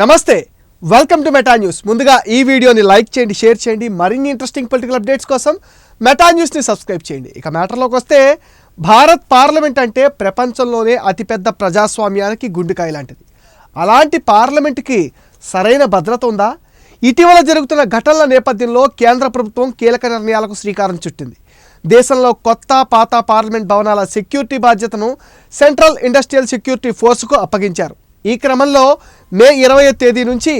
నమస్తే welcome to Meta news ముందుగా ఈ వీడియోని లైక్ చేయండి షేర్ చేయండి. మరిన్ని ఇంట్రెస్టింగ్ పొలిటికల్ అప్డేట్స్ కోసం మెటా న్యూస్ని సబ్స్క్రైబ్ చేయండి. ఇక మ్యాటర్లోకి వస్తే భారత్ పార్లమెంట్ అంటే ప్రపంచంలోనే అతిపెద్ద ప్రజాస్వామ్యానికి గుండెకాయ లాంటిది. అలాంటి పార్లమెంట్కి సరైన భద్రత ఉందా? ఇటీవల జరుగుతున్న ఘటనల నేపథ్యంలో కేంద్ర ప్రభుత్వం కీలక నిర్ణయాలకు శ్రీకారం చుట్టింది. దేశంలో కొత్త పాత పార్లమెంట్ భవనాల సెక్యూరిటీ బాధ్యతను సెంట్రల్ ఇండస్ట్రియల్ సెక్యూరిటీ ఫోర్స్కు అప్పగించారు. ఈ క్రమంలో మే ఇరవై తేదీ నుంచి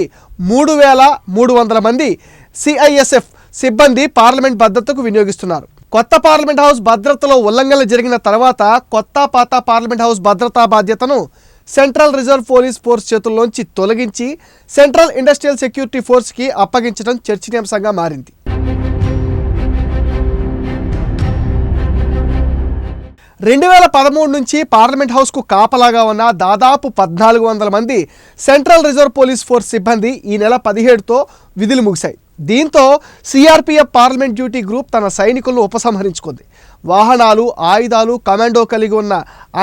మూడు వేల మూడు వందల మంది సిఐఎస్ఎఫ్ సిబ్బంది పార్లమెంట్ భద్రతకు వినియోగిస్తున్నారు. కొత్త పార్లమెంట్ హౌస్ భద్రతలో ఉల్లంఘనలు జరిగిన తర్వాత కొత్త పాత పార్లమెంట్ హౌస్ భద్రతా బాధ్యతను సెంట్రల్ రిజర్వ్ పోలీస్ ఫోర్స్ చేతుల్లోంచి తొలగించి సెంట్రల్ ఇండస్ట్రియల్ సెక్యూరిటీ ఫోర్స్కి అప్పగించడం చర్చనీయాంశంగా మారింది. రెండు వేల పదమూడు నుంచి పార్లమెంట్ హౌస్కు కాపలాగా ఉన్న దాదాపు పద్నాలుగు వందల మంది సెంట్రల్ రిజర్వ్ పోలీస్ ఫోర్స్ సిబ్బంది ఈ నెల పదిహేడుతో విధులు ముగిశాయి. దీంతో సిఆర్పిఎఫ్ పార్లమెంట్ డ్యూటీ గ్రూప్ తన సైనికులను ఉపసంహరించుకుంది. వాహనాలు ఆయుధాలు కమాండో కలిగి ఉన్న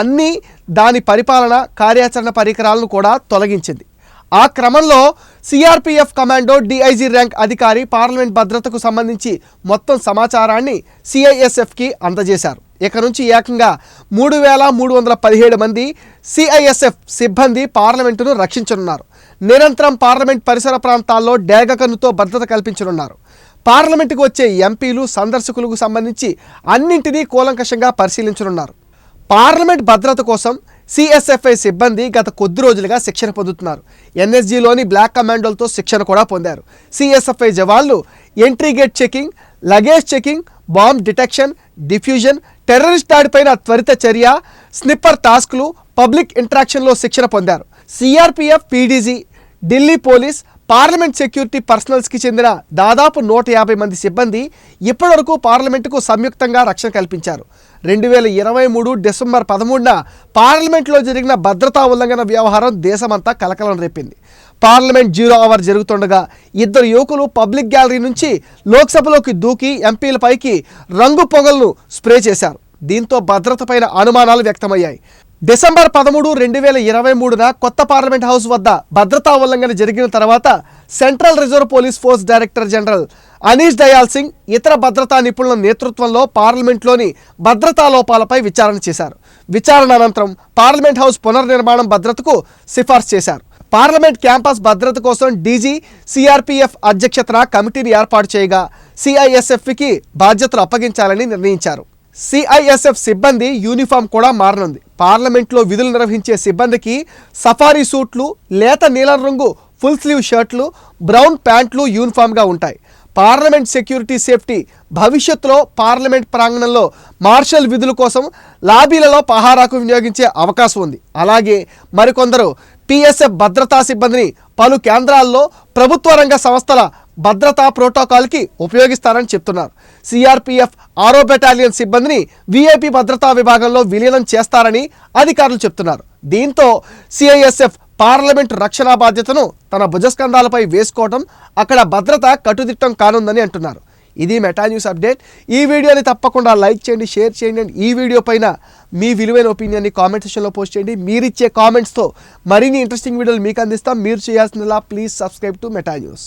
అన్ని దాని పరిపాలన కార్యాచరణ పరికరాలను కూడా తొలగించింది. ఆ క్రమంలో సిఆర్పిఎఫ్ కమాండో డిఐజీ ర్యాంక్ అధికారి పార్లమెంట్ భద్రతకు సంబంధించి మొత్తం సమాచారాన్ని సిఐఎస్ఎఫ్కి అందజేశారు. ఇక నుంచి ఏకంగా మూడు వేల మూడు వందల పదిహేడు మంది సిఐఎస్ఎఫ్ సిబ్బంది పార్లమెంటును రక్షించనున్నారు. నిరంతరం పార్లమెంట్ పరిసర ప్రాంతాల్లో డేగకన్నుతో భద్రత కల్పించనున్నారు. పార్లమెంటుకు వచ్చే ఎంపీలు సందర్శకులకు సంబంధించి అన్నింటినీ కూలంకషంగా పరిశీలించనున్నారు. పార్లమెంట్ భద్రత కోసం సిఎస్ఎఫ్ఐ సిబ్బంది గత కొద్ది రోజులుగా శిక్షణ పొందుతున్నారు. ఎన్ఎస్జీలోని బ్లాక్ కమాండోలతో శిక్షణ కూడా పొందారు. సిఎస్ఎఫ్ఐ జవాన్లు entry gate checking luggage checking bomb detection diffusion terrorist దాడిపైన త్వరిత చర్య స్నిప్పర్ టాస్క్లు పబ్లిక్ ఇంటరాక్షన్లో శిక్షణ పొందారు. CRPF PDG Delhi police parliament security పర్సనల్స్కి చెందిన దాదాపు నూట యాభై మంది సిబ్బంది ఇప్పటివరకు పార్లమెంటుకు సంయుక్తంగా రక్షణ కల్పించారు. రెండు వేల ఇరవై మూడు డిసెంబర్ పదమూడున పార్లమెంట్లో జరిగిన భద్రతా ఉల్లంఘన వ్యవహారం దేశమంతా కలకలం రేపింది. పార్లమెంట్ జీరో అవర్ జరుగుతుండగా ఇద్దరు యువకులు పబ్లిక్ గ్యాలరీ నుంచి లోక్సభలోకి దూకి ఎంపీలపైకి రంగు పొగలను స్ప్రే చేశారు. దీంతో భద్రతపైన అనుమానాలు వ్యక్తమయ్యాయి. డిసెంబర్ పదమూడు రెండు వేల ఇరవై మూడున కొత్త పార్లమెంట్ హౌస్ వద్ద భద్రతా ఉల్లంఘన జరిగిన తర్వాత central reserve police force director general Anish Dayal Singh ఇతర భద్రతా నిపుణుల నేతృత్వంలో పార్లమెంట్లోని భద్రతా లోపాలపై విచారణ చేశారు. విచారణ అనంతరం పార్లమెంట్ హౌస్ పునర్నిర్మాణం భద్రతకు సిఫార్సు చేశారు. పార్లమెంట్ క్యాంపస్ భద్రత కోసం డీజీ సిఆర్పీఎఫ్ అధ్యక్షతన కమిటీని ఏర్పాటు చేయగా సిఐఎస్ఎఫ్కి బాధ్యతలు అప్పగించాలని నిర్ణయించారు. సిఐఎస్ఎఫ్ సిబ్బంది యూనిఫామ్ కూడా మారనుంది. పార్లమెంట్లో విధులు నిర్వహించే సిబ్బందికి సఫారీ సూట్లు లేత నీలం రంగు ఫుల్ స్లీవ్ షర్ట్లు బ్రౌన్ ప్యాంట్లు యూనిఫామ్గా ఉంటాయి. పార్లమెంట్ సెక్యూరిటీ సేఫ్టీ భవిష్యత్తులో పార్లమెంట్ ప్రాంగణంలో మార్షల్ విధుల కోసం లాబీలలో పహారాకు వినియోగించే అవకాశం ఉంది. అలాగే మరికొందరు పిఎస్ఎఫ్ భద్రతా సిబ్బందిని పలు కేంద్రాల్లో ప్రభుత్వ రంగ సంస్థల భద్రతా ప్రోటోకాల్కి ఉపయోగిస్తారని చెప్తున్నారు. సిఆర్పిఎఫ్ ఆరో బెటాలియన్ సిబ్బందిని విఐపి భద్రతా విభాగంలో విలీనం చేస్తారని అధికారులు చెప్తున్నారు. దీంతో సిఐఎస్ఎఫ్ పార్లమెంటు రక్షణ బాధ్యతను తన భుజస్కంధాలపై వేసుకోవడం అక్కడ భద్రత కట్టుదిట్టం కానుందని అంటున్నారు. ఇది మెటా న్యూస్ అప్డేట్. ఈ వీడియోని తప్పకుండా లైక్ చేయండి షేర్ చేయండి. ఈ వీడియో పైన మీ విలువైన ఒపీనియన్ని కామెంట్ సెక్షన్లో పోస్ట్ చేయండి. మీరు ఇచ్చే కామెంట్స్తో మరిన్ని ఇంట్రెస్టింగ్ వీడియోలు మీకు అందిస్తాం. మీరు చేయాల్సిందిలా please subscribe to Meta news